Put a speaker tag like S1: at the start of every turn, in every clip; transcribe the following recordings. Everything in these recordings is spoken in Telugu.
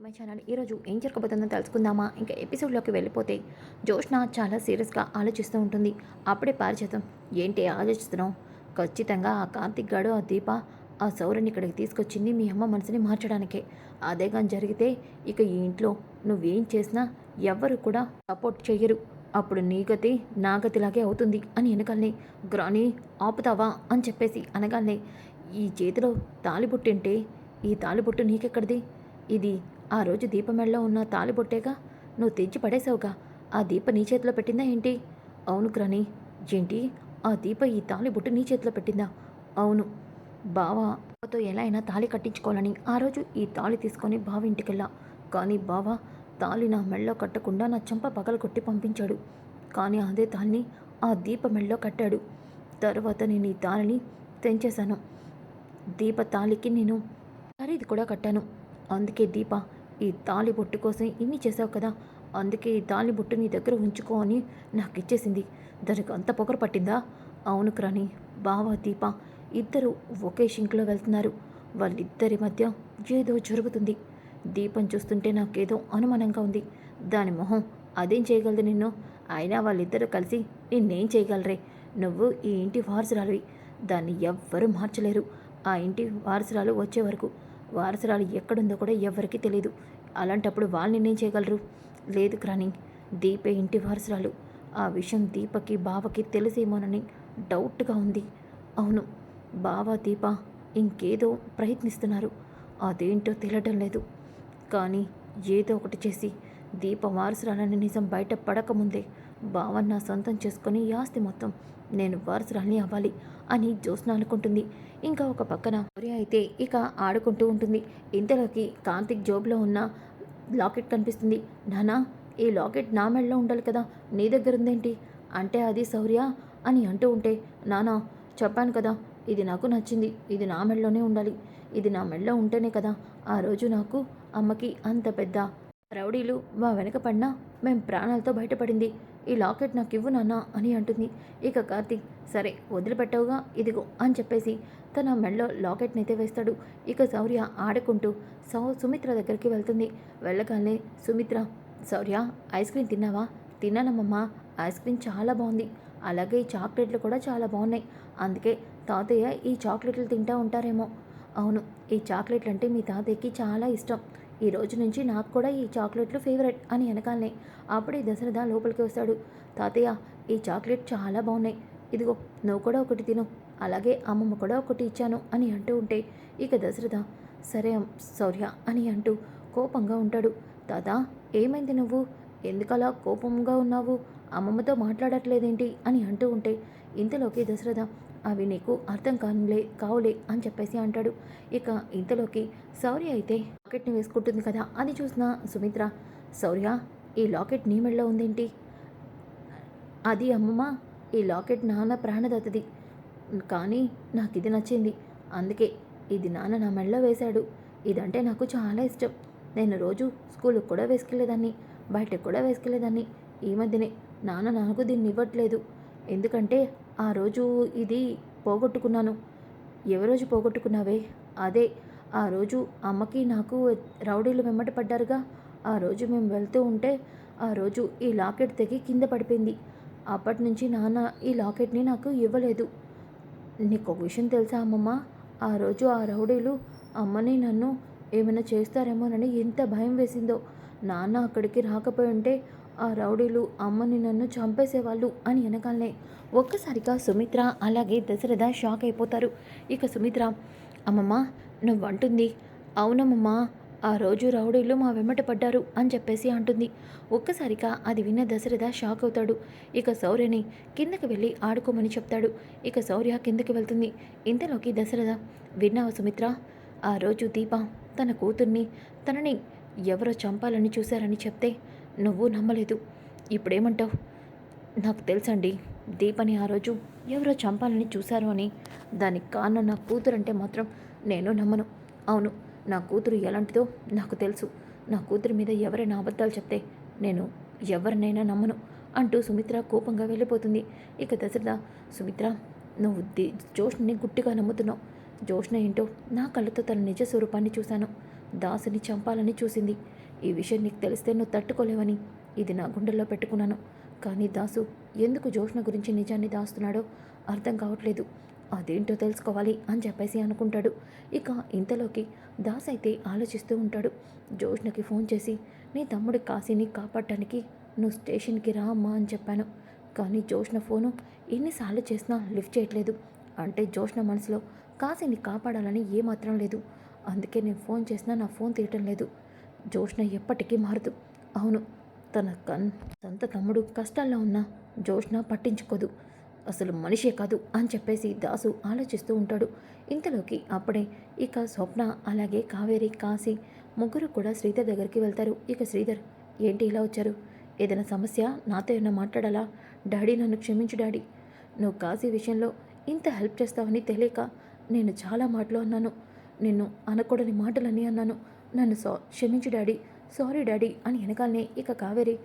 S1: టు మై ఛానల్ ఈరోజు ఏం జరగబోతుందో తెలుసుకుందామా? ఇంకా ఎపిసోడ్లోకి వెళ్ళిపోతే జోష్న చాలా సీరియస్గా ఆలోచిస్తూ ఉంటుంది. అప్పుడే పారిచేతం ఏంటి ఆలోచిస్తున్నావు? ఖచ్చితంగా ఆ కార్తిక్ గాడు ఆ దీప ఆ సౌరని ఇక్కడికి తీసుకొచ్చింది మీ అమ్మ మనసుని మార్చడానికే. అదే కానీ జరిగితే ఇక ఈ ఇంట్లో నువ్వేం చేసినా ఎవ్వరు కూడా సపోర్ట్ చెయ్యరు. అప్పుడు నీ గతి నా గతిలాగే అవుతుంది అని వెనకాలనే గ్రాని ఆపుతావా? అని చెప్పేసి అనగానే ఈ చేతిలో తాలిబుట్టింటే ఈ తాలిబుట్టు నీకెక్కడిది? ఇది ఆ రోజు దీపమెళ్ళలో ఉన్న తాలిబొట్టేగా నువ్వు తెచ్చి పడేసావుగా ఆ దీప నీ చేతిలో పెట్టిందా ఏంటి? అవును గ్రాని ఏంటి? ఆ దీప ఈ తాలిబొట్టు నీ చేతిలో పెట్టిందా? అవును. బావతో ఎలా అయినా తాళి కట్టించుకోవాలని ఆ రోజు ఈ తాళి తీసుకొని బావ ఇంటికెళ్ళా. కానీ బావ తాళి నా మెళ్ళలో కట్టకుండా నా చెంప పగలు కొట్టి పంపించాడు. కానీ అదే తాళిని ఆ దీప మెళ్ళలో కట్టాడు. తర్వాత నేను ఈ తాళిని తెంచేశాను. దీప తాళికి నేను ఖరీదు కూడా కట్టాను. అందుకే దీప ఈ తాళి బొట్టు కోసం ఇన్ని చేసావు కదా అందుకే ఈ తాళి బొట్టు నీ దగ్గర ఉంచుకో అని నాకు ఇచ్చేసింది. దానికి అంత పొగరు పట్టిందా? అవును క్రాని బావ దీప ఇద్దరు ఒకే షింక్లో వెళ్తున్నారు. వాళ్ళిద్దరి మధ్య ఏదో జరుగుతుంది. దీపం చూస్తుంటే నాకేదో అనుమానంగా ఉంది. దాని మొహం అదేం చేయగలదు నిన్ను? అయినా వాళ్ళిద్దరూ కలిసి నిన్నేం చేయగలరే? నువ్వు ఈ ఇంటి వారసురాలివి. దాన్ని ఎవ్వరూ మార్చలేరు. ఆ ఇంటి వారసురాలు వచ్చే వరకు. వారసురాలు ఎక్కడుందో కూడా ఎవ్వరికీ తెలియదు అలాంటప్పుడు వాళ్ళు నేను చేయగలరు? లేదు క్రాని దీపే ఇంటి వారసురాలు. ఆ విషయం దీపకి బావకి తెలిసేమోనని డౌట్గా ఉంది. అవును బావ దీప ఇంకేదో ప్రయత్నిస్తున్నారు. అదేంటో తెలియటం లేదు. కానీ ఏదో ఒకటి చేసి దీప వారసురాలని నిజం బయట పడకముందే బావన్న నా సొంతం చేసుకొని ఈ ఆస్తి మొత్తం నేను వారసురాలిని అవ్వాలి. అని జ్యోత్స్న అనుకుంటుంది. ఇంకా ఒక పక్కన సౌర్య అయితే ఇక ఆడుకుంటూ ఉంటుంది. ఇంతలోకి కార్తిక్ జోబ్లో ఉన్న లాకెట్ కనిపిస్తుంది. నానా ఈ లాకెట్ నా మెడలో ఉండాలి కదా? నీ దగ్గర ఉందేంటి? అంటే అది శౌర్య అని అంటూ ఉంటే నానా చెప్పాను కదా ఇది నాకు నచ్చింది. ఇది నా మెడలోనే ఉండాలి. ఇది నా మెడలో ఉంటేనే కదా ఆ రోజు నాకు అమ్మకి అంత పెద్ద రౌడీలు మా వెనక పడినా మేం ప్రాణాలతో బయటపడింది. ఈ లాకెట్ నాకు ఇవ్వు నాన్న అని అంటుంది. ఇక కార్తీక్ సరే వదిలిపెట్టవుగా ఇదిగో అని చెప్పేసి తన మెడలో లాకెట్ని అయితే వేస్తాడు. ఇక శౌర్య ఆడుకుంటూ సౌ సుమిత్ర దగ్గరికి వెళ్తుంది. వెళ్ళగానే సుమిత్ర శౌర్య ఐస్ క్రీమ్ తిన్నావా? తిన్నానమ్మమ్మా ఐస్ క్రీమ్ చాలా బాగుంది అలాగే ఈ చాక్లెట్లు కూడా చాలా బాగున్నాయి అందుకే తాతయ్య ఈ చాక్లెట్లు తింటూ ఉంటారేమో. అవును ఈ చాక్లెట్లు అంటే మీ తాతయ్యకి చాలా ఇష్టం. ఈ రోజు నుంచి నాకు కూడా ఈ చాక్లెట్లు ఫేవరెట్ అని వెనకాలనే అప్పుడే దశరథ లోపలికి వస్తాడు. తాతయ్య ఈ చాక్లెట్ చాలా బాగున్నాయి. ఇదిగో నువ్వు కూడా ఒకటి తిను. అలాగే అమ్మమ్మ కూడా ఒకటి ఇచ్చాను అని అంటూ ఉంటే ఇక దశరథ సరే సౌర్య శౌర్య అని అంటూ కోపంగా ఉంటాడు. తాత ఏమైంది నువ్వు? ఎందుకలా కోపంగా ఉన్నావు? అమ్మమ్మతో మాట్లాడట్లేదేంటి? అని అంటూ ఉంటే ఇంతలోకి దశరథ అవి నీకు అర్థం కానులే కావులే అని చెప్పేసి అంటాడు. ఇక ఇంతలోకి శౌర్య అయితే లాకెట్ని వేసుకుంటుంది కదా అది చూసిన సుమిత్ర శౌర్య ఈ లాకెట్ నీ మెడలో ఉందేంటి? అది అమ్మమ్మ ఈ లాకెట్ నాన్న ప్రాణదత్తది కానీ నాకు ఇది నచ్చింది. అందుకే ఇది నాన్న నా మెడలో వేశాడు. ఇదంటే నాకు చాలా ఇష్టం. నేను రోజు స్కూల్కి కూడా వేసుకెళ్ళేదాన్ని బయటకు కూడా వేసుకెళ్ళేదాన్ని. ఈ మధ్యనే నాన్న నాకు దీన్ని ఇవ్వట్లేదు. ఎందుకంటే ఆ రోజు ఇది పోగొట్టుకున్నాను. ఏ రోజు పోగొట్టుకున్నావే? అదే ఆ రోజు అమ్మకి నాకు రౌడీలు వెంబట పడ్డారుగా. ఆ రోజు మేము వెళ్తూ ఉంటే ఆ రోజు ఈ లాకెట్ తెగి కింద పడిపోయింది. అప్పటి నుంచి నాన్న ఈ లాకెట్ని నాకు ఇవ్వలేదు. నీకు ఒక విషయం తెలుసా అమ్మమ్మ? ఆ రోజు ఆ రౌడీలు అమ్మని నన్ను ఏమైనా చేస్తారేమోనని ఎంత భయం వేసిందో. నాన్న అక్కడికి రాకపోయి ఉంటే ఆ రౌడీలు అమ్మని నన్ను చంపేసేవాళ్ళు అని వెనకాలనే ఒక్కసారిగా సుమిత్ర అలాగే దశరథ షాక్ అయిపోతారు. ఇక సుమిత్ర అమ్మమ్మ నువ్వు అంటుంది అవునమ్మమ్మా ఆ రోజు రౌడీలు మా వెంబట పడ్డారు అని చెప్పేసి అంటుంది. ఒక్కసారిగా అది విన్న దశరథ షాక్ అవుతాడు. ఇక శౌర్యని కిందకి వెళ్ళి ఆడుకోమని చెప్తాడు. ఇక శౌర్య కిందకి వెళ్తుంది. ఇంతలోకి దశరథ విన్నావా సుమిత్ర ఆ రోజు దీప తన కూతుర్ని తనని ఎవరో చంపాలని చూశారని చెప్తే నువ్వు నమ్మలేదు. ఇప్పుడేమంటావు? నాకు తెలుసండి దీపని ఆ రోజు ఎవరో చంపాలని చూశారు అని. దానికి కారణం నా కూతురు అంటే మాత్రం నేను నమ్మను. అవును నా కూతురు ఎలాంటిదో నాకు తెలుసు. నా కూతురు మీద ఎవరైనా అబద్ధాలు చెప్తే నేను ఎవరినైనా నమ్మను అంటూ సుమిత్ర కోపంగా వెళ్ళిపోతుంది. ఇక దశరథ సుమిత్ర నువ్వు ది జోష్ని గుట్టిగా నమ్ముతున్నావు. జోష్న ఏంటో నా కళ్ళతో తన నిజ స్వరూపాన్ని చూశాను. దాసుని చంపాలని చూసింది. ఈ విషయం నీకు తెలిస్తే నువ్వు తట్టుకోలేవని ఇది నా గుండెల్లో పెట్టుకున్నాను. కానీ దాసు ఎందుకు జోష్ణ గురించి నిజాన్ని దాస్తున్నాడో అర్థం కావట్లేదు. అదేంటో తెలుసుకోవాలి అని చెప్పేసి అనుకుంటాడు. ఇక ఇంతలోకి దాస్ అయితే ఆలోచిస్తూ ఉంటాడు. జోష్ణకి ఫోన్ చేసి నీ తమ్ముడి కాశీని కాపాడటానికి నువ్వు స్టేషన్కి రా అమ్మా అని చెప్పాను. కానీ జోష్న ఫోను ఎన్నిసార్లు చేసినా లిఫ్ట్ చేయట్లేదు. అంటే జోష్ణ మనసులో కాశీని కాపాడాలని ఏమాత్రం లేదు. అందుకే నేను ఫోన్ చేసినా నా ఫోన్ తీయటం లేదు. జోష్న ఎప్పటికీ మారదు. అవును తన కన్ సొంత తమ్ముడు కష్టాల్లో ఉన్నా జోష్న పట్టించుకోదు. అసలు మనిషే కాదు అని చెప్పేసి దాసు ఆలోచిస్తూ ఉంటాడు. ఇంతలోకి అప్పుడే ఇక స్వప్న అలాగే కావేరి కాశీ ముగ్గురు కూడా శ్రీధర్ దగ్గరికి వెళ్తారు. ఇక శ్రీధర్ ఏంటి ఇలా వచ్చారు? ఏదైనా సమస్య? నాతో ఏమైనా మాట్లాడాలా? డాడీ నన్ను క్షమించు డాడీ. నువ్వు కాశీ విషయంలో ఇంత హెల్ప్ చేస్తావని తెలియక నేను చాలా మాటలు అన్నాను. నిన్ను అనకూడని మాటలని అన్నాను. నన్ను సా క్షమించు డాడీ. సారీ డాడీ అని వెనకాలనే ఇక కావేరి.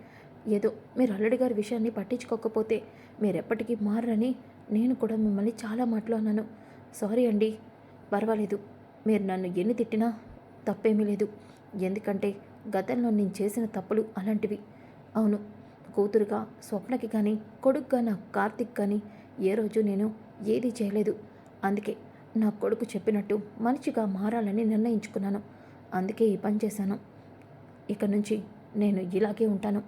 S1: ఏదో మీరు అల్లుడి గారి విషయాన్ని పట్టించుకోకపోతే మీరెప్పటికీ మారని నేను కూడా మిమ్మల్ని చాలా మాటలు అన్నాను. సారీ అండి. పర్వాలేదు. మీరు నన్ను ఎన్ని తిట్టినా తప్పేమీ లేదు. ఎందుకంటే గతంలో నేను చేసిన తప్పులు అలాంటివి. అవును కూతురుగా స్వప్నకి కానీ కొడుకుగా నా కార్తిక్ కానీ ఏ రోజు నేను ఏదీ చేయలేదు. అందుకే నా కొడుకు చెప్పినట్టు మనిషిగా మారాలని నిర్ణయించుకున్నాను. అందుకే ఈ పని చేశాను. ఇక నుంచి నేను ఇలాగే ఉంటాను.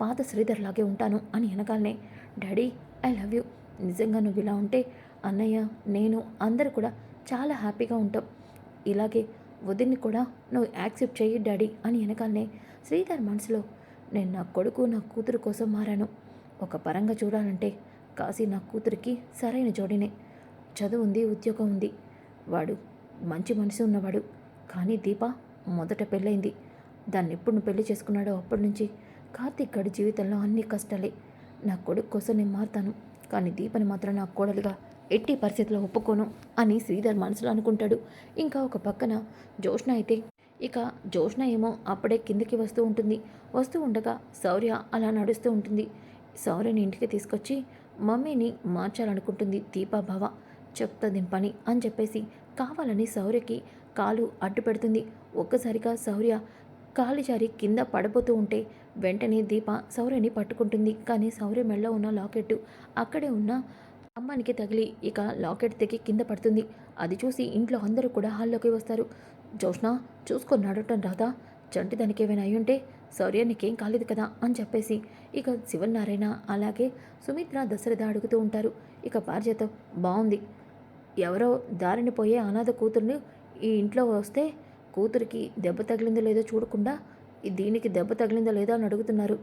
S1: పాత శ్రీధర్ లాగే ఉంటాను అని వెనకాలనే డాడీ ఐ లవ్ యూ. నిజంగా నువ్వు ఇలా ఉంటే అన్నయ్య నేను అందరూ కూడా చాలా హ్యాపీగా ఉంటాం. ఇలాగే వదిన్ని కూడా నువ్వు యాక్సెప్ట్ చెయ్యి డాడీ అని వెనకాలనే శ్రీధర్ మనసులో నేను నా కొడుకు నా కూతురు కోసం మారాను. ఒక పరంగా చూడాలంటే కాశీ నా కూతురికి సరైన జోడినే. చదువు ఉంది ఉద్యోగం ఉంది. వాడు మంచి మనసు ఉన్నవాడు. కానీ దీప మొదట పెళ్ళైంది దాన్ని ఎప్పుడు నువ్వు పెళ్ళి చేసుకున్నాడో అప్పటి నుంచి కార్తీక్ గడి జీవితంలో అన్ని కష్టాలే. నా కొడుకు కోసం నేను మారుతాను. కానీ దీపని మాత్రం నా కోడలుగా ఎట్టి పరిస్థితిలో ఒప్పుకోను అని శ్రీధర్ మనసులో అనుకుంటాడు. ఇంకా ఒక పక్కన జోష్న అయితే ఇక జోష్ణ ఏమో అప్పుడే కిందకి వస్తూ ఉంటుంది. వస్తూ ఉండగా శౌర్య అలా నడుస్తూ ఉంటుంది. శౌర్యని ఇంటికి తీసుకొచ్చి మమ్మీని మార్చాలనుకుంటుంది దీపాభావ చెప్తా దింపని అని చెప్పేసి కావాలని శౌర్యకి కాలు అడ్డు పెడుతుంది ఒక్కసారిగా శౌర్య కాలు జారి కింద పడబోతూ ఉంటే వెంటనే దీప శౌర్యని పట్టుకుంటుంది. కానీ శౌర్య మెడలో ఉన్న లాకెట్టు అక్కడే ఉన్న అమ్మానికి తగిలి ఇక లాకెట్ తెగి కింద పడుతుంది. అది చూసి ఇంట్లో అందరూ కూడా హాల్లోకి వస్తారు. జోష్ణ చూసుకొని నడవటం రాదా చంటి దానికి ఏమైనా అయ్యుంటే ఉంటే శౌర్య నీకేం కాలేదు కదా అని చెప్పేసి ఇక శివనారాయణ అలాగే సుమిత్ర దశరథ అడుగుతూ ఉంటారు. ఇక పారిజాతం బాగుంది ఎవరో దారిని పోయే అనాథ కూతుర్ని ఈ ఇంట్లో వస్తే కూతురికి దెబ్బ తగిలిందో లేదో చూడకుండా దీనికి దెబ్బ తగిలిందో లేదో అని అడుగుతున్నారు.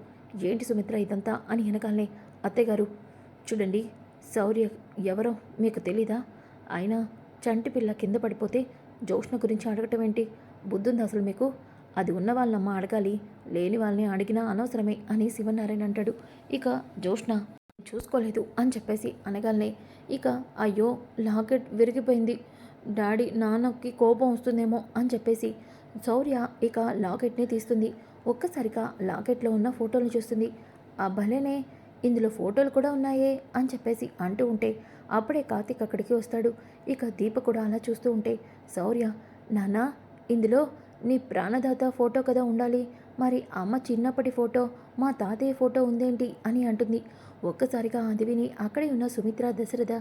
S1: ఏంటి సుమిత్ర ఇదంతా అని వెనకాలనే అత్తయ్యగారు. చూడండి శౌర్య ఎవరో మీకు తెలీదా? అయినా చంటి పిల్ల కింద పడిపోతే జోష్ణ గురించి అడగటం ఏంటి? బుద్ధుంది అసలు మీకు? అది ఉన్న వాళ్ళమ్మ అడగాలి లేని వాళ్ళని అడిగినా అనవసరమే అని శివనారాయణ అంటాడు. ఇక జోష్ణ చూసుకోలేదు అని చెప్పేసి అనగానే ఇక అయ్యో లాకెట్ విరిగిపోయింది. డాడీ నాన్నకి కోపం వస్తుందేమో అని చెప్పేసి శౌర్య ఇక లాకెట్ని తీస్తుంది. ఒక్కసారిగా లాకెట్లో ఉన్న ఫోటోలు చూస్తుంది. ఆ భలేనే ఇందులో ఫోటోలు కూడా ఉన్నాయే అని చెప్పేసి అంటూ ఉంటే అప్పుడే కార్తీక్ అక్కడికి వస్తాడు. ఇక దీప కూడా అలా చూస్తూ ఉంటే శౌర్య నానా ఇందులో నీ ప్రాణదాత ఫోటో కదా ఉండాలి. మరి అమ్మ చిన్నప్పటి ఫోటో మా తాతయ్య ఫోటో ఉందేంటి? అని అంటుంది. ఒక్కసారిగా అది విని అక్కడే ఉన్న సుమిత్ర దశరథ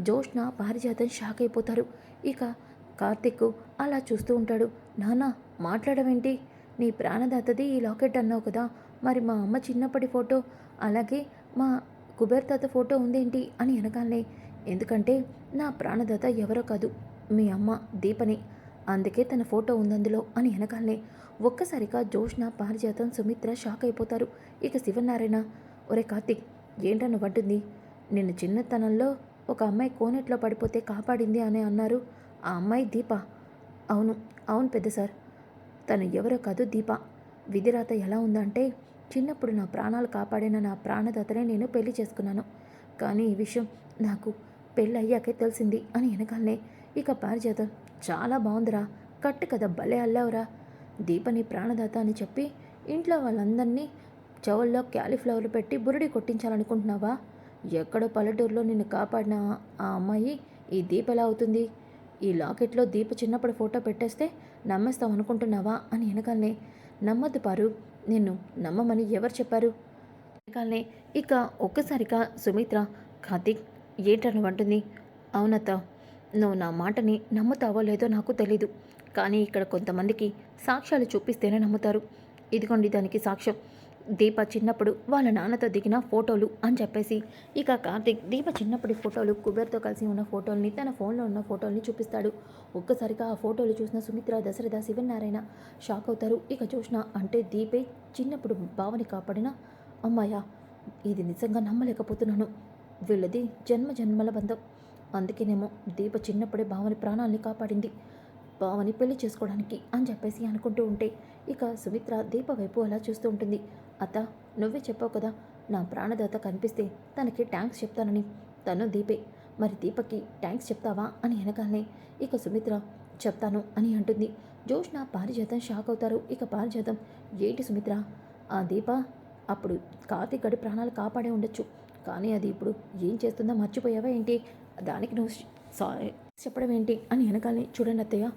S1: జోష్న పారిజాతం షాక్ అయిపోతారు. ఇక కార్తిక్ అలా చూస్తూ ఉంటాడు. నాన్న మాట్లాడమేంటి నీ ప్రాణదాతది ఈ లాకెట్ అన్నావు కదా. మరి మా అమ్మ చిన్నప్పటి ఫోటో అలాగే మా కుబేర్ తాత ఫోటో ఉందేంటి అని వెనకాలనే ఎందుకంటే నా ప్రాణదాత ఎవరో కాదు మీ అమ్మ దీపని. అందుకే తన ఫోటో ఉందందులో అని వెనకాలనే ఒక్కసారిగా జోష్న పారిజాతం సుమిత్ర షాక్ అయిపోతారు. ఇక శివనారాయణ ఒరే కార్తిక్ ఏంటన్న పడ్డింది నిన్న చిన్నతనంలో ఒక అమ్మాయి కోనెట్లో పడిపోతే కాపాడింది అని అన్నారు. ఆ అమ్మాయి దీప. అవును అవును పెద్ద సార్. తను ఎవరో కాదు దీప. విధిరాత ఎలా ఉందంటే చిన్నప్పుడు నా ప్రాణాలు కాపాడిన నా ప్రాణదాతనే నేను పెళ్ళి చేసుకున్నాను. కానీ ఈ విషయం నాకు పెళ్ళి అయ్యాకే తెలిసింది అని వెనకాలనే ఇక పారిజాతం చాలా బాగుందిరా కట్టు కదా భలే అల్లావురా. దీపని ప్రాణదాత అని చెప్పి ఇంట్లో వాళ్ళందరినీ చెవుల్లో క్యాలీఫ్లవర్లు పెట్టి బురడి కొట్టించాలనుకుంటున్నావా? ఎక్కడో పల్లెటూరులో నిన్ను కాపాడిన ఆ అమ్మాయి ఈ దీప ఎలా అవుతుంది? ఈ లాకెట్లో దీప చిన్నప్పుడు ఫోటో పెట్టేస్తే నమ్మేస్తావు అనుకుంటున్నావా? అని వెనకాలనే నమ్మద్దు పారు నిన్ను నమ్మమని ఎవరు చెప్పారు? వెనకాలనే ఇక ఒక్కసారిగా సుమిత్ర కార్తీక్ ఏంటని అంటుంది? అవునత్త నువ్వు నా మాటని నమ్ముతావో లేదో నాకు తెలీదు. కానీ ఇక్కడ కొంతమందికి సాక్ష్యాలు చూపిస్తేనే నమ్ముతారు. ఇదిగోండి దానికి సాక్ష్యం. దీప చిన్నప్పుడు వాళ్ళ నాన్నతో దిగిన ఫోటోలు అని చెప్పేసి. ఇక కార్తిక్ దీప చిన్నప్పటి ఫోటోలు కుబేర్తో కలిసి ఉన్న ఫోటోల్ని తన ఫోన్లో ఉన్న ఫోటోల్ని చూపిస్తాడు. ఒక్కసారిగా ఆ ఫోటోలు చూసిన సుమిత్ర దశరథ శివనారాయణ షాక్ అవుతారు. ఇక చూసిన అంటే దీపే చిన్నప్పుడు భావని కాపాడిన అమ్మాయ? ఇది నిజంగా నమ్మలేకపోతున్నాను. వీళ్ళది జన్మ జన్మల బంధం. అందుకేనేమో దీప చిన్నప్పుడే భావని ప్రాణాల్ని కాపాడింది. భావని పెళ్ళి చేసుకోవడానికి అని చెప్పేసి అనుకుంటూ ఉంటే ఇక సుమిత్ర దీప వైపు అలా చూస్తూ ఉంటుంది. అత్త నువ్వే చెప్పావు కదా నా ప్రాణదాత కనిపిస్తే తనకి ట్యాంక్స్ చెప్తానని. తను దీపే. మరి దీపకి ట్యాంక్స్ చెప్తావా అని వెనకాలనే ఇక సుమిత్ర చెప్తాను అని అంటుంది. జోష్న పారిజాతం షాక్ అవుతారు. ఇక పారిజాతం ఏంటి సుమిత్ర? ఆ దీప అప్పుడు కార్తీక్ గడి ప్రాణాలు కాపాడే ఉండొచ్చు. కానీ అది ఇప్పుడు ఏం చేస్తుందో మర్చిపోయావా ఏంటి? దానికి నువ్వు సారీ చెప్పడం ఏంటి అని వెనకాలని చూడండి అత్తయ్య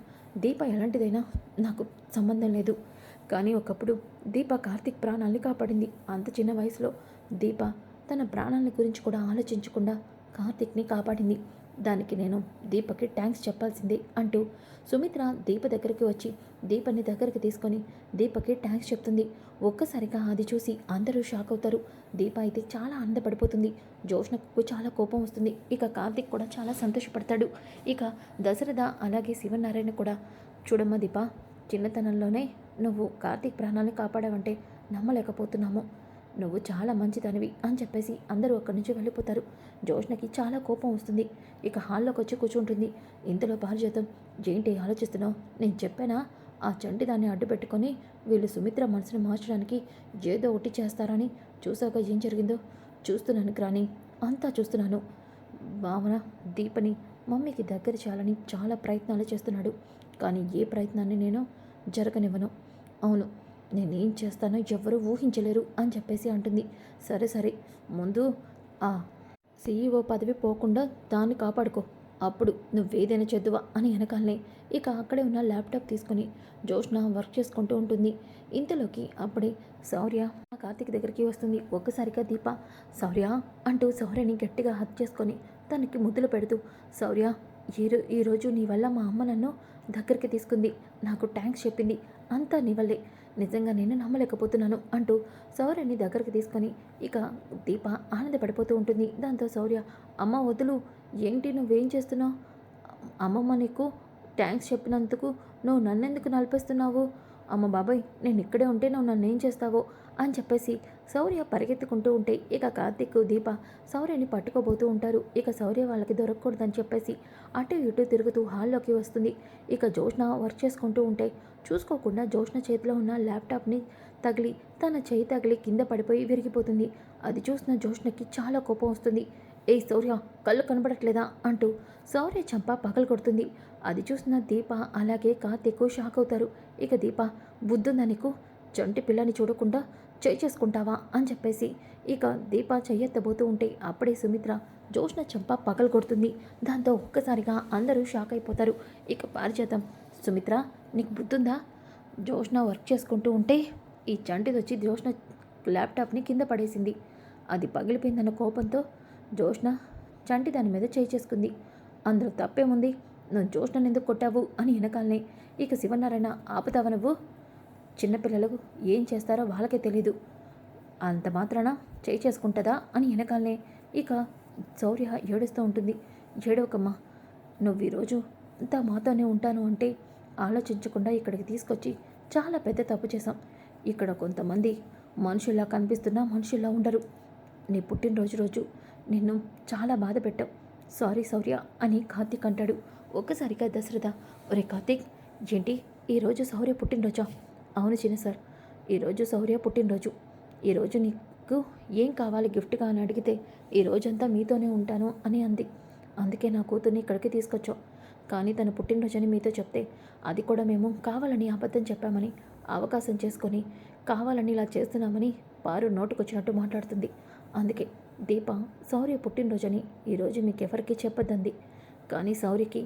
S1: దీప ఎలాంటిదైనా నాకు సంబంధం లేదు. కానీ ఒకప్పుడు దీప కార్తీక్ ప్రాణాల్ని కాపాడింది. అంత చిన్న వయసులో దీప తన ప్రాణాల గురించి కూడా ఆలోచించకుండా కార్తీక్ని కాపాడింది. దానికి నేను దీపకి థ్యాంక్స్ చెప్పాల్సిందే అంటూ సుమిత్ర దీప దగ్గరికి వచ్చి దీపని దగ్గరికి తీసుకొని దీపకి థ్యాంక్స్ చెప్తుంది. ఒక్కసారిగా అది చూసి అందరూ షాక్ అవుతారు. దీప అయితే చాలా ఆనందపడిపోతుంది జోష్ణకు చాలా కోపం వస్తుంది. ఇక కార్తీక్ కూడా చాలా సంతోషపడతాడు. ఇక దశరథ అలాగే శివనారాయణ కూడా చూడమ్మా దీప చిన్నతనంలోనే నువ్వు కార్తీక్ ప్రాణాన్ని కాపాడావంటే నమ్మలేకపోతున్నాము. నువ్వు చాలా మంచిదనివి అని చెప్పేసి అందరూ అక్కడి నుంచి వెళ్ళిపోతారు. జోష్నకి చాలా కోపం వస్తుంది. ఇక హాల్లోకి వచ్చి కూర్చుంటుంది. ఇంతలో పారిజాతం ఏంటి ఆలోచిస్తున్నావు? నేను చెప్పానా? ఆ చంటి దాన్ని అడ్డు పెట్టుకొని వీళ్ళు సుమిత్ర మనసును మార్చడానికి ఏదో ఒకటి చేస్తారని చూసాక ఏం జరిగిందో చూస్తున్నాను గ్రాని అంతా చూస్తున్నాను. భావన దీపని మమ్మీకి దగ్గర చేయాలని చాలా ప్రయత్నాలు చేస్తున్నాడు. కానీ ఏ ప్రయత్నాన్ని నేను జరగనివ్వను. అవును నేనేం చేస్తానో ఎవ్వరూ ఊహించలేరు అని చెప్పేసి అంటుంది. సరే సరే ముందు ఆ సీఈఓ పదవి పోకుండా దాన్ని కాపాడుకో. అప్పుడు నువ్వేదైనా చదువా అని వెనకాలనే. ఇక అక్కడే ఉన్న ల్యాప్టాప్ తీసుకొని జోష్న వర్క్ చేసుకుంటూ ఉంటుంది. ఇంతలోకి అప్పుడే శౌర్య కార్తీక్ దగ్గరికి వస్తుంది. ఒక్కసారిగా దీప శౌర్య అంటూ శౌర్యని గట్టిగా హత్య చేసుకొని తనకి ముద్దులు పెడుతూ శౌర్య ఈరో ఈరోజు నీ వల్ల మా అమ్మ నన్ను దగ్గరికి తీసుకుంది. నాకు థ్యాంక్స్ చెప్పింది. అంతా నీ వల్లే. నిజంగా నేను నమ్మలేకపోతున్నాను అంటూ శౌర్యని దగ్గరికి తీసుకొని ఇక దీప ఆనందపడిపోతూ ఉంటుంది. దాంతో శౌర్య అమ్మ వదులు ఏంటి నువ్వేం చేస్తున్నావు? అమ్మమ్మ నీకు థ్యాంక్స్ చెప్పినందుకు నువ్వు నన్నెందుకు నలిపేస్తున్నావు? అమ్మ బాబాయ్ నేను ఇక్కడే ఉంటే నువ్వు నన్ను ఏం చేస్తావో? అని చెప్పేసి శౌర్య పరిగెత్తుకుంటూ ఉంటే ఇక కార్తీక్ దీప శౌర్యని పట్టుకోబోతూ ఉంటారు. ఇక శౌర్య వాళ్ళకి దొరకకూడదని చెప్పేసి అటు ఇటు తిరుగుతూ హాల్లోకి వస్తుంది. ఇక జోష్న వర్క్ చేసుకుంటూ ఉంటే చూసుకోకుండా జోష్న చేతిలో ఉన్న ల్యాప్టాప్ని తగిలి తన చేయి తగిలి కింద పడిపోయి విరిగిపోతుంది. అది చూసిన జోష్నకి చాలా కోపం వస్తుంది. ఏ శౌర్య కళ్ళు కనబడట్లేదా? అంటూ శౌర్య చంప పగలు కొడుతుంది. అది చూసిన దీప అలాగే కార్తీక్ షాక్ అవుతారు. ఇక దీప బుద్ధుందా నీకు? చంటి పిల్లని చూడకుండా చేయి చేసుకుంటావా అని చెప్పేసి ఇక దీప చెయ్యెత్తబోతూ ఉంటే అప్పుడే సుమిత్ర జోష్న చెంప పగలు కొడుతుంది. దాంతో ఒక్కసారిగా అందరూ షాక్ అయిపోతారు. ఇక పారిజాతం సుమిత్ర నీకు బుద్ధుందా? జోష్న వర్క్ చేసుకుంటూ ఉంటే ఈ చంటిది వచ్చి జోష్న ల్యాప్టాప్ని కింద పడేసింది. అది పగిలిపోయిందన్న కోపంతో జోష్న చంటి దాని మీద చేయి చేసుకుంది. అందులో తప్పేముంది? నువ్వు జోష్నను ఎందుకు కొట్టావు అని వెనకాలనే. ఇక శివనారాయణ ఆపుతావా నువ్వు? చిన్నపిల్లలకు ఏం చేస్తారో వాళ్ళకే తెలీదు. అంత మాత్రాన చేయి చేసుకుంటుందా అని వెనకాలనే ఇక శౌర్య ఏడుస్తూ ఉంటుంది. ఏడవకమ్మ నువ్వు ఈరోజు అంతా మాతోనే ఉంటాను అంటే ఆలోచించకుండా ఇక్కడికి తీసుకొచ్చి చాలా పెద్ద తప్పు చేశాం. ఇక్కడ కొంతమంది మనుషుల్లా కనిపిస్తున్నా మనుషుల్లా ఉండరు. నీ పుట్టినరోజు రోజు నిన్ను చాలా బాధ పెట్టావు సారీ శౌర్య అని కార్తీక్ అంటాడు. ఒక్కసారిగా దశరథ ఒరే కార్తీక్ ఏంటి ఈరోజు శౌర్య పుట్టినరోజా? అవును చిన్న సార్ ఈరోజు శౌర్య పుట్టినరోజు. ఈరోజు నీకు ఏం కావాలి గిఫ్ట్గా అని అడిగితే ఈ రోజంతా మీతోనే ఉంటాను అని అంది. అందుకే నా కూతుర్ని ఇక్కడికి తీసుకొచ్చాం కానీ తన పుట్టినరోజని మీతో చెప్తే అది కూడా మేము కావాలని అబద్ధం చెప్పామని అవకాశం చేసుకొని కావాలని ఇలా చేస్తున్నామని పారు నోటుకొచ్చినట్టు మాట్లాడుతుంది. అందుకే దీప శౌర్య పుట్టినరోజని ఈరోజు మీకు ఎవరికీ కానీ శౌర్యకి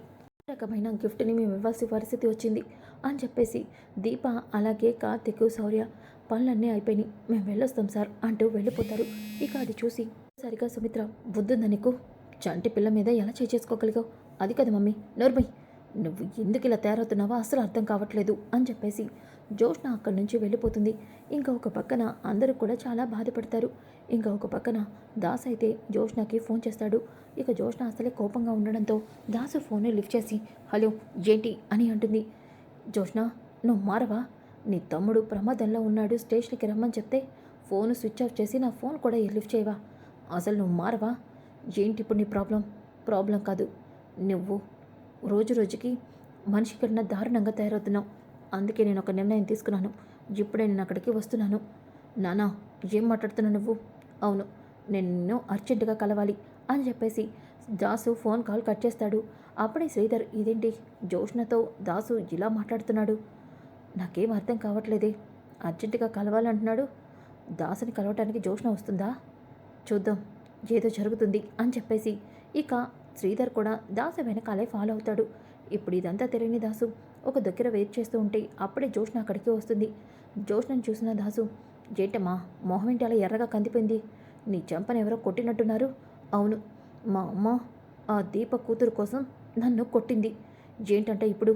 S1: రకమైన గిఫ్ట్ని మేము ఇవ్వాల్సిన పరిస్థితి వచ్చింది అని చెప్పేసి దీప అలాగే కార్తిక్ శౌర్య పనులన్నీ అయిపోయినాయి. మేము వెళ్ళొస్తాం సార్ అంటూ వెళ్ళిపోతారు. ఇక అది చూసి సరిగా సుమిత్ర బుద్ధుందా నీకు? చంటి పిల్ల మీద ఎలా చేసుకోగలిగావు? అది కదా మమ్మీ నోర్మై నువ్వు ఎందుకు ఇలా తయారవుతున్నావో అసలు అర్థం కావట్లేదు అని చెప్పేసి జోష్న అక్కడి నుంచి వెళ్ళిపోతుంది. ఇంకా ఒక పక్కన అందరూ కూడా చాలా బాధపడతారు. ఇంకా ఒక పక్కన దాస్ అయితే జోష్నకి ఫోన్ చేస్తాడు. ఇక జోష్న అసలే కోపంగా ఉండడంతో దాసు ఫోన్ లిఫ్ట్ చేసి హలో ఏంటి? అని అంటుంది. జోష్న నువ్వు మారవా? నీ తమ్ముడు ప్రమాదంలో ఉన్నాడు స్టేషన్కి రమ్మని చెప్తే ఫోన్ స్విచ్ ఆఫ్ చేసి నా ఫోన్ కూడా లిఫ్ట్ చేయవా? అసలు నువ్వు మారవా? ఏంటి ఇప్పుడు నీ ప్రాబ్లం? ప్రాబ్లం కాదు. నువ్వు రోజు రోజుకి మనిషి కన్నా దారుణంగా తయారవుతున్నావు. అందుకే నేను ఒక నిర్ణయం తీసుకున్నాను. ఇప్పుడే నేను అక్కడికి వస్తున్నాను. నానా ఏం మాట్లాడుతున్నావు నువ్వు? అవును నిన్ను అర్జెంటుగా కలవాలి అని చెప్పేసి దాసు ఫోన్ కాల్ కట్ చేస్తాడు. అప్పుడే శ్రీధర్ ఇదేంటి? జోష్ణతో దాసు ఇలా మాట్లాడుతున్నాడు. నాకేం అర్థం కావట్లేదే. అర్జెంటుగా కలవాలంటున్నాడు. దాసుని కలవటానికి జోష్ణ వస్తుందా? చూద్దాం ఏదో జరుగుతుంది అని చెప్పేసి ఇక శ్రీధర్ కూడా దాసు వెనకాలే ఫాలో అవుతాడు. ఇప్పుడు ఇదంతా తెలియని దాసు. ఒక దగ్గర వెయిట్ చేస్తూ ఉంటే అప్పుడే జోష్న అక్కడికి వస్తుంది. జోష్నను చూసిన దాసు జేటమ్మా మొహం ఏంటి అలా ఎర్రగా కందిపోయింది? నీ చెంపను ఎవరో కొట్టినట్టున్నారు. అవును మా అమ్మ ఆ దీప కూతురు కోసం నన్ను కొట్టింది. ఏంటంటే ఇప్పుడు?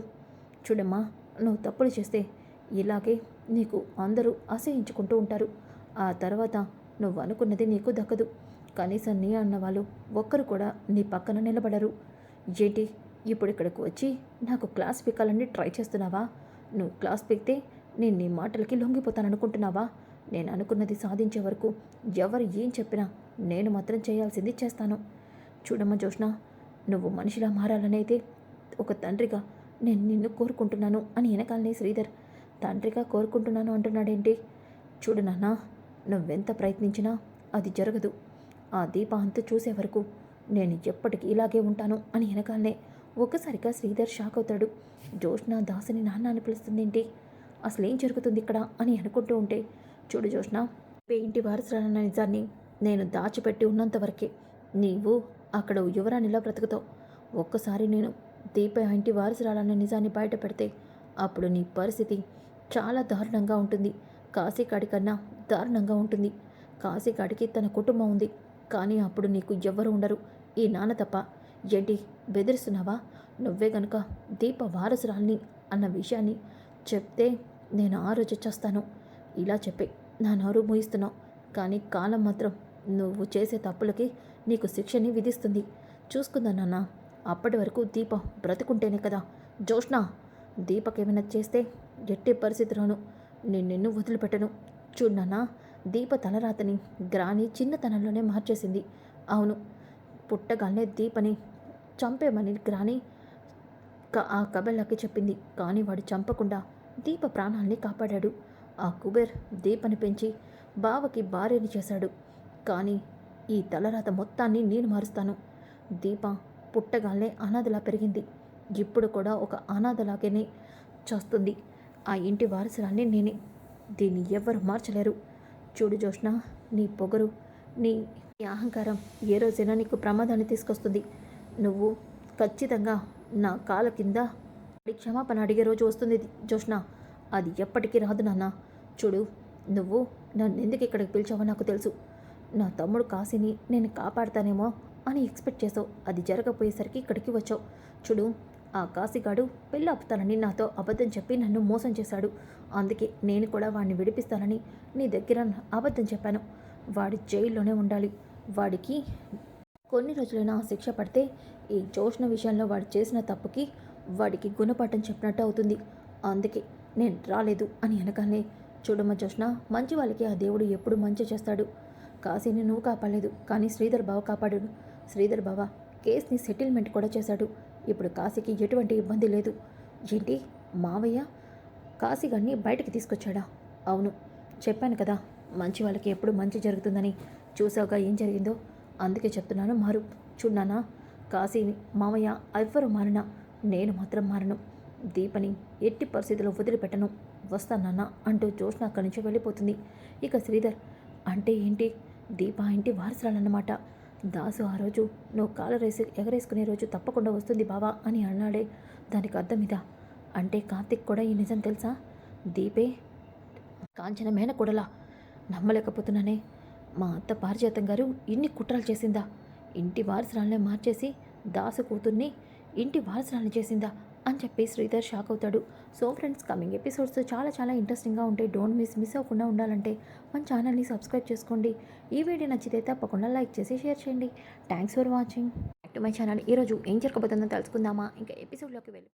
S1: చూడమ్మా నువ్వు తప్పులు చేస్తే ఇలాగే నీకు అందరూ అసహించుకుంటూ ఉంటారు. ఆ తర్వాత నువ్వు అనుకున్నది నీకు దక్కదు. కనీసం నీ అన్న వాళ్ళు ఒక్కరు కూడా నీ పక్కన నిలబడరు. ఏంటి? ఇప్పుడు ఇక్కడికి వచ్చి నాకు క్లాస్ పీకాలని ట్రై చేస్తున్నావా? నువ్వు క్లాస్ పీకితే నేను నీ మాటలకి లొంగిపోతాననుకుంటున్నావా? నేను అనుకున్నది సాధించే వరకు ఎవరు ఏం చెప్పినా నేను మాత్రం చేయాల్సింది చేస్తాను. చూడమ్మా జోష్ణ నువ్వు మనిషిలా మారాలనైతే ఒక తండ్రిగా నేను నిన్ను కోరుకుంటున్నాను అని వెనకాలనే శ్రీధర్ తండ్రిగా కోరుకుంటున్నాను అంటున్నాడేంటి? చూడు నాన్న నువ్వెంత ప్రయత్నించినా అది జరగదు. ఆ దీప అంత చూసే వరకు నేను ఎప్పటికీ ఇలాగే ఉంటాను అని వెనకాలనే ఒక్కసారిగా శ్రీధర్ షాక్ అవుతాడు. జోష్న దాసుని నాన్న అని పిలుస్తుందేంటి? అసలు ఏం జరుగుతుంది ఇక్కడ అని అనుకుంటూ ఉంటే చూడు జోష్న ఈ ఇంటి నిజాన్ని నేను దాచిపెట్టి ఉన్నంత వరకే నీవు అక్కడ యువరాణిలా బ్రతుకుతావు. ఒక్కసారి నేను దీప ఇంటి వారసురాలన్న నిజాన్ని బయట పెడితే అప్పుడు నీ పరిస్థితి చాలా దారుణంగా ఉంటుంది. కాశీకాడి కన్నా దారుణంగా ఉంటుంది. కాశీకాడికి తన కుటుంబం ఉంది. కానీ అప్పుడు నీకు ఎవ్వరు ఉండరు. ఈ నాన్న తప్ప ఏంటి బెదిరిస్తున్నావా? నువ్వే గనుక దీప వారసురాల్ని అన్న విషయాన్ని చెప్తే నేను ఆ రోజు చేస్తాను. ఇలా చెప్పి నా నోరు మూయిస్తున్నావు కానీ కాలం మాత్రం నువ్వు చేసే తప్పులకి నీకు శిక్షని విధిస్తుంది. చూసుకుందా నాన్న అప్పటి వరకు దీప బ్రతుకుంటేనే కదా. జోష్ణ దీపకేమైనా చేస్తే ఎట్టి పరిస్థితిలోను నేను నిన్ను వదిలిపెట్టను. చూడు దీప తలరాతని గ్రాని చిన్నతనంలోనే మార్చేసింది. అవును పుట్టగానే దీపని చంపేమని గ్రాని క- ఆ కబెల్లకి చెప్పింది. కానీ వాడు చంపకుండా దీప ప్రాణాల్ని కాపాడాడు. ఆ కుబేర్ దీపని పెంచి బావకి భార్యని చేశాడు. కానీ ఈ తలరాత మొత్తాన్ని నేను మారుస్తాను. దీప పుట్టగానే అనాథలా పెరిగింది. ఇప్పుడు కూడా ఒక అనాథలాగానే చేస్తుంది. ఆ ఇంటి వారసురాన్ని నేనే. దీన్ని ఎవ్వరు మార్చలేరు. చూడు జోష్ణ నీ పొగరు నీ నీ అహంకారం ఏ రోజైనా నీకు ప్రమాదాన్ని తీసుకొస్తుంది. నువ్వు ఖచ్చితంగా నా కాల కింద పడి క్షమాపణ అడిగే రోజు వస్తుంది జోష్ణ అది ఎప్పటికీ రాదు నాన్న. చూడు నువ్వు నన్ను ఎందుకు ఇక్కడికి పిలిచావో నాకు తెలుసు. నా తమ్ముడు కాశీని నేను కాపాడతానేమో అని ఎక్స్పెక్ట్ చేసావు అది జరగపోయేసరికి ఇక్కడికి వచ్చావు. చూడు ఆ కాశీగాడు పెళ్ళి ఆపుతానని నాతో అబద్ధం చెప్పి నన్ను మోసం చేశాడు. అందుకే నేను కూడా వాడిని విడిపిస్తానని నీ దగ్గర అబద్ధం చెప్పాను. వాడి జైల్లోనే ఉండాలి. వాడికి కొన్ని రోజులైనా ఆ శిక్ష పడితే ఈ జోష్ణ విషయంలో వాడు చేసిన తప్పుకి వాడికి గుణపాఠం చెప్పినట్టు అవుతుంది. అందుకే నేను రాలేదు అని అనగానే చూడమ్మ జోష్ణ మంచి వాళ్ళకి ఆ దేవుడు ఎప్పుడు మంచి చేస్తాడు. కాశీని నువ్వు కాపాడలేదు కానీ శ్రీధర్ బావ కాపాడాడు. శ్రీధర్ బావ కేసుని సెటిల్మెంట్ కూడా చేశాడు. ఇప్పుడు కాశీకి ఎటువంటి ఇబ్బంది లేదు. ఏంటి? మావయ్య కాశీగాడిని బయటికి తీసుకొచ్చాడా? అవును చెప్పాను కదా మంచి వాళ్ళకి ఎప్పుడు మంచి జరుగుతుందని. చూసావుగా ఏం జరిగిందో? అందుకే చెప్తున్నాను మారు. చూడనానా కాశీని మామయ్య ఎవ్వరు మారినా నేను మాత్రం మారను. దీపని ఎట్టి పరిస్థితిలో వదిలిపెట్టను. వస్తానన్నా అంటూ జోష్న అక్కడి నుంచి వెళ్ళిపోతుంది. ఇక శ్రీధర్ అంటే ఏంటి? దీప ఇంటి వారసురాలన్నమాట. దాసు ఆ రోజు నువ్వు కాలరేసి ఎగరేసుకునే రోజు తప్పకుండా వస్తుంది బావా అని అన్నాడే దానికి అర్థం ఇదా? అంటే కార్తిక్ కూడా ఈ నిజం తెలుసా? దీపే కాంచన మేనకూడలా. నమ్మలేకపోతున్నానే. మా అత్త పారిజాతం గారు ఇన్ని కుట్రలు చేసిందా? ఇంటి వారసురాలనే మార్చేసి దాసు కూతుర్ని ఇంటి వారసురాలని చేసిందా? అని చెప్పి శ్రీధర్ షాక్ అవుతాడు. సో ఫ్రెండ్స్ కమింగ్ ఎపిసోడ్స్ చాలా చాలా ఇంట్రెస్టింగ్గా ఉంటాయి డోంట్ మిస్ మిస్ అవ్వకుండా ఉండాలంటే మన ఛానల్ని సబ్స్క్రైబ్ చేసుకోండి. ఈ వీడియో నచ్చితే తప్పకుండా లైక్ చేసి షేర్ చేయండి. Thanks for watching. Back to my channel. ఈరోజు ఏం జరగబోతుందో తెలుసుకుందామా? ఇంకా ఎపిసోడ్లోకి వెళ్ళి